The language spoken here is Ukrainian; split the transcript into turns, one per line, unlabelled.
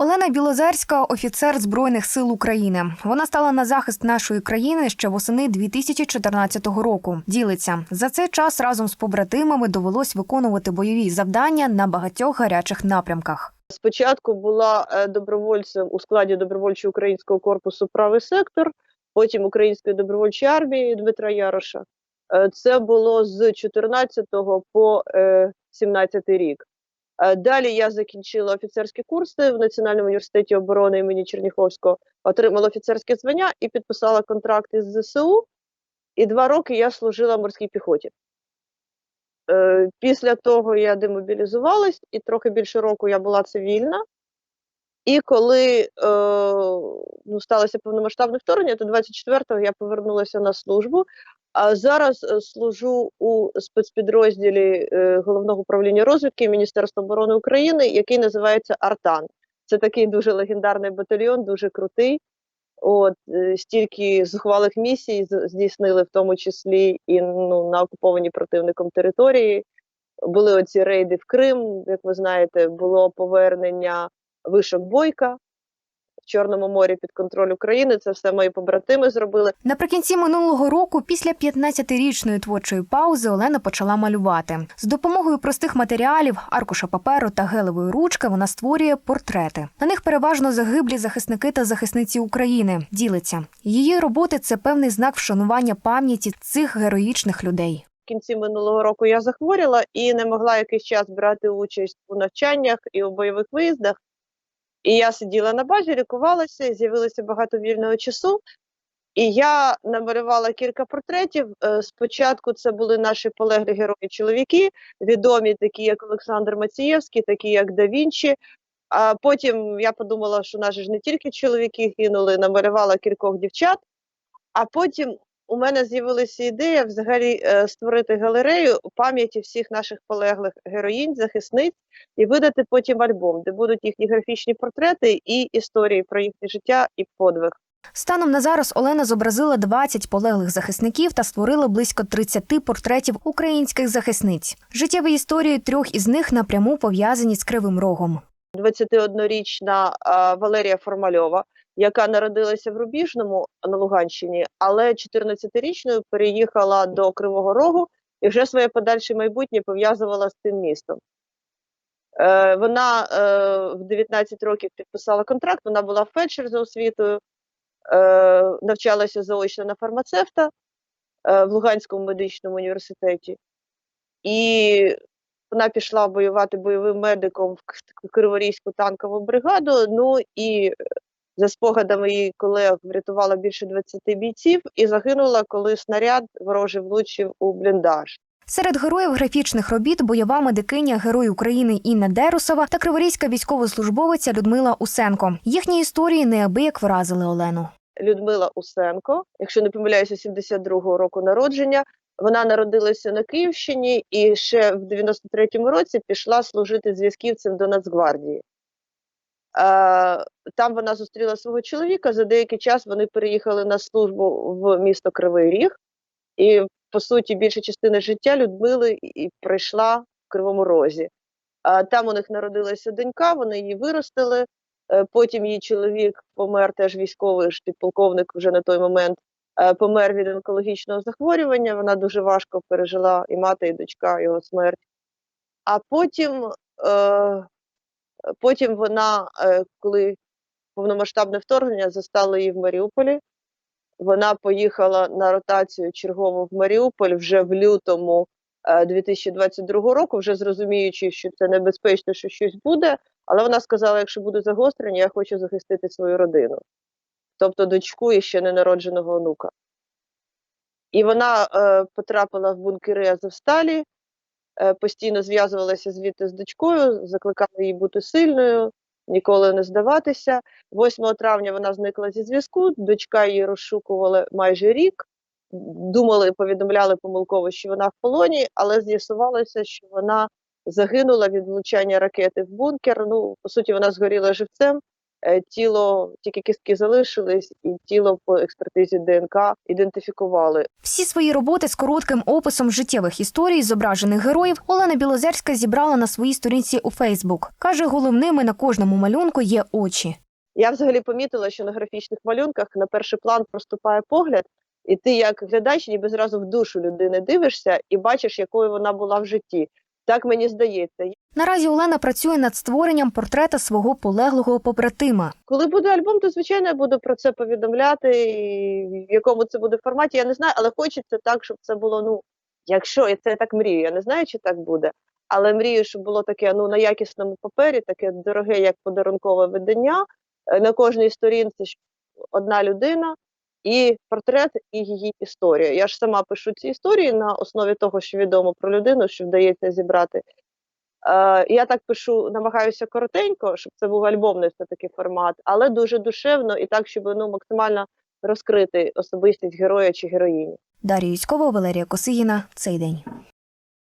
Олена Білозерська, офіцер Збройних сил України. Вона стала на захист нашої країни ще восени 2014 року. Ділиться за цей час разом з побратимами довелось виконувати бойові завдання на багатьох гарячих напрямках.
Спочатку була е, добровольцем у складі добровольчого українського корпусу правий сектор, потім Української добровольчої армії Дмитра Яроша. Е, Це було з 14 по е, 17 рік. Е, Далі я закінчила офіцерські курси в Національному університеті оборони імені Черніховського, отримала офіцерське звання і підписала контракт із ЗСУ. І два роки я служила в морській піхоті. Е, Після того я демобілізувалась, і трохи більше року я була цивільна. І коли е, ну, сталося повномасштабне вторгнення, то 24-го я повернулася на службу. А зараз е, служу у спецпідрозділі е, головного управління розвідки Міністерства оборони України, який називається Артан. Це такий дуже легендарний батальйон, дуже крутий. От е, стільки зухвалих місій здійснили, в тому числі і ну, на окупованій противником території. Були оці рейди в Крим, як ви знаєте, було повернення вишок Бойка Чорному морі під контроль України. Це все мої побратими зробили.
Наприкінці минулого року, після 15-річної творчої паузи, Олена почала малювати. З допомогою простих матеріалів, аркуша паперу та гелевої ручки вона створює портрети. На них переважно загиблі захисники та захисниці України. Ділиться її роботи це певний знак вшанування пам'яті цих героїчних людей.
В кінці минулого року я захворіла і не могла якийсь час брати участь у навчаннях і у бойових виїздах. І я сиділа на базі, лікувалася, з'явилося багато вільного часу. І я намалювала кілька портретів. Е, Спочатку це були наші полеглі герої-чоловіки, відомі, такі як Олександр Мацієвський, такі як Да Вінчі. А потім я подумала, що наші ж не тільки чоловіки гинули, намалювала кількох дівчат. А потім у мене з'явилася ідея взагалі е, створити галерею пам'яті всіх наших полеглих героїнь, захисниць і видати потім альбом, де будуть їхні графічні портрети і історії про їхнє життя і подвиг.
Станом на зараз Олена зобразила 20 полеглих захисників та створила близько 30 портретів українських захисниць. Життєві історії трьох із них напряму пов'язані з кривим рогом.
21-річна Валерія Формальова, яка народилася в Рубіжному на Луганщині, але 14-річною переїхала до Кривого Рогу і вже своє подальше майбутнє пов'язувала з цим містом. Е, вона е, в 19 років підписала контракт, вона була фельдшер за освітою, е, навчалася заочно на фармацевта е, в Луганському медичному університеті. І вона пішла воювати бойовим медиком в Криворізьку танкову бригаду. Ну і за спогадами її колег врятувала більше 20 бійців і загинула, коли снаряд ворожий влучив у бліндаж.
Серед героїв графічних робіт бойова медикиня Герой України Інна Дерусова та криворізька військовослужбовиця Людмила Усенко. Їхні історії неабияк вразили Олену.
Людмила Усенко, якщо не помиляюся, 72-го року народження. Вона народилася на Київщині і ще в 93-му році пішла служити зв'язківцем до Нацгвардії. Е, там вона зустріла свого чоловіка. За деякий час вони переїхали на службу в місто Кривий Ріг, і по суті більша частина життя Людмили і- пройшла в Кривому Розі. Там у них народилася донька, вони її виростили. Е, Потім її чоловік помер, теж військовий ж підполковник вже на той момент. е, Помер від онкологічного захворювання. Вона дуже важко пережила і мати, і дочка його смерть. А потім, потім вона, е, коли повномасштабне вторгнення застало її в Маріуполі, вона поїхала на ротацію чергову в Маріуполь вже в лютому е, 2022 року, вже зрозуміючи, що це небезпечно, що щось буде. Але вона сказала: якщо буде загострення, я хочу захистити свою родину, тобто дочку і ще ненародженого онука. І вона е, потрапила в бункери Азовсталі, е, постійно зв'язувалася звідти з дочкою, закликала її бути сильною, ніколи не здаватися. 8 травня вона зникла зі зв'язку. Дочка її розшукували майже рік. Думали, повідомляли помилково, що вона в полоні, але з'ясувалося, що вона загинула від влучання ракети в бункер. Ну, по суті, вона згоріла живцем. Е, Тіло тільки кістки залишились, і тіло по експертизі ДНК ідентифікували.
Всі свої роботи з коротким описом життєвих історій зображених героїв Олена Білозерська зібрала на своїй сторінці у Фейсбук. Каже, головними на кожному малюнку є очі.
Я взагалі помітила, що на графічних малюнках на перший план проступає погляд, і ти, як глядач, ніби зразу в душу людини дивишся і бачиш, якою вона була в житті. Так мені здається.
Наразі Олена працює над створенням портрета свого полеглого побратима.
Коли буде альбом, то звичайно я буду про це повідомляти. І в якому це буде форматі, я не знаю, але хочеться так, щоб це було. Ну, якщо і це так мрію, я не знаю, чи так буде. Але мрію, щоб було таке ну на якісному папері, таке дороге, як подарункове видання. Е, На кожній сторінці одна людина і портрет, і її історія. Я ж сама пишу ці історії на основі того, що відомо про людину, що вдається зібрати. Е, я так пишу, намагаюся коротенько, щоб це був альбомний все таки формат, але дуже душевно і так, щоб ну максимально розкрити особистість героя чи героїні.
Дар'я Юськова, Валерія Косигіна. Цей день.